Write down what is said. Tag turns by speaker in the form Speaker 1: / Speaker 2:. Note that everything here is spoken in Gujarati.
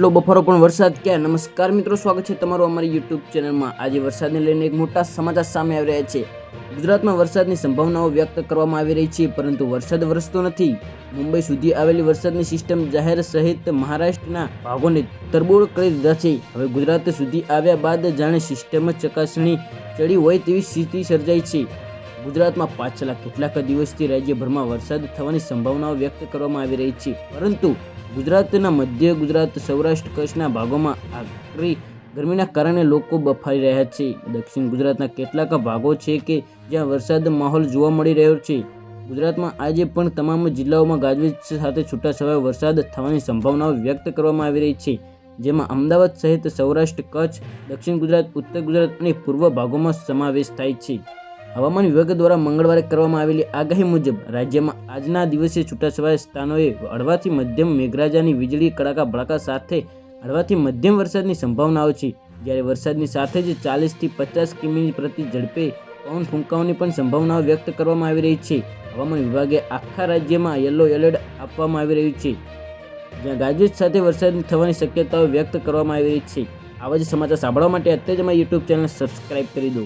Speaker 1: આટલો બફારો પણ વરસાદ ક્યાં નમસ્કાર મિત્રો, સ્વાગત છે તમારું અમારી યુટ્યુબ ચેનલમાં આજે વરસાદને લઈને એક મોટા સમાચાર સામે આવી રહ્યા છે. ગુજરાતમાં વરસાદની સંભાવનાઓ વ્યક્ત કરવામાં આવી રહી છે, પરંતુ વરસાદ વરસતો નથી. મુંબઈ સુધી આવેલી વરસાદની સિસ્ટમ જાહેર સહિત મહારાષ્ટ્રના ભાગોને તરબોળ કરી દીધા છે. હવે ગુજરાત સુધી આવ્યા બાદ જાણે સિસ્ટમ ચકાસણી ચડી હોય તેવી સ્થિતિ સર્જાઈ છે. ગુજરાતમાં પાછલા કેટલાક દિવસથી રાજ્યભરમાં વરસાદ થવાની સંભાવનાઓ વ્યક્ત કરવામાં આવી રહી છે. પરંતુ ગુજરાતના મધ્ય ગુજરાત, સૌરાષ્ટ્ર કચ્છના ભાગોમાં આકરી ગરમીના કારણે લોકો બફાઈ રહ્યા છે. દક્ષિણ ગુજરાતના કેટલાક ભાગો છે કે જ્યાં વરસાદ માહોલ જોવા મળી રહ્યો છે. ગુજરાતમાં આજે પણ તમામ જિલ્લાઓમાં ગાજવીજ સાથે છૂટાછવાયો વરસાદ થવાની સંભાવનાઓ વ્યક્ત કરવામાં આવી રહી છે. જેમાં અમદાવાદ સહિત સૌરાષ્ટ્ર, કચ્છ, દક્ષિણ ગુજરાત, ઉત્તર ગુજરાત અને પૂર્વ ભાગોમાં સમાવેશ થાય છે. હવામાન વિભાગ દ્વારા મંગળવારે કરવામાં આવેલી આગાહી મુજબ રાજ્યમાં આજના દિવસે છૂટાછવાયા સ્થાનોએ હળવાથી મધ્યમ મેઘરાજાની વીજળી, કડાકા ભડાકા સાથે હળવાથી મધ્યમ વરસાદની સંભાવનાઓ છે. જ્યારે વરસાદની સાથે જ ચાલીસથી પચાસ કિમી પ્રતિ ઝડપે પવન ફૂંકાવાની પણ સંભાવનાઓ વ્યક્ત કરવામાં આવી રહી છે. હવામાન વિભાગે આખા રાજ્યમાં યલો એલર્ટ આપવામાં આવી રહ્યું છે. જ્યાં ગાજવીજ સાથે વરસાદ થવાની શક્યતાઓ વ્યક્ત કરવામાં આવી રહી છે. આવા જ સમાચાર સાંભળવા માટે અત્યારે જ અમારી યુટ્યુબ ચેનલ સબસ્ક્રાઇબ કરી દો.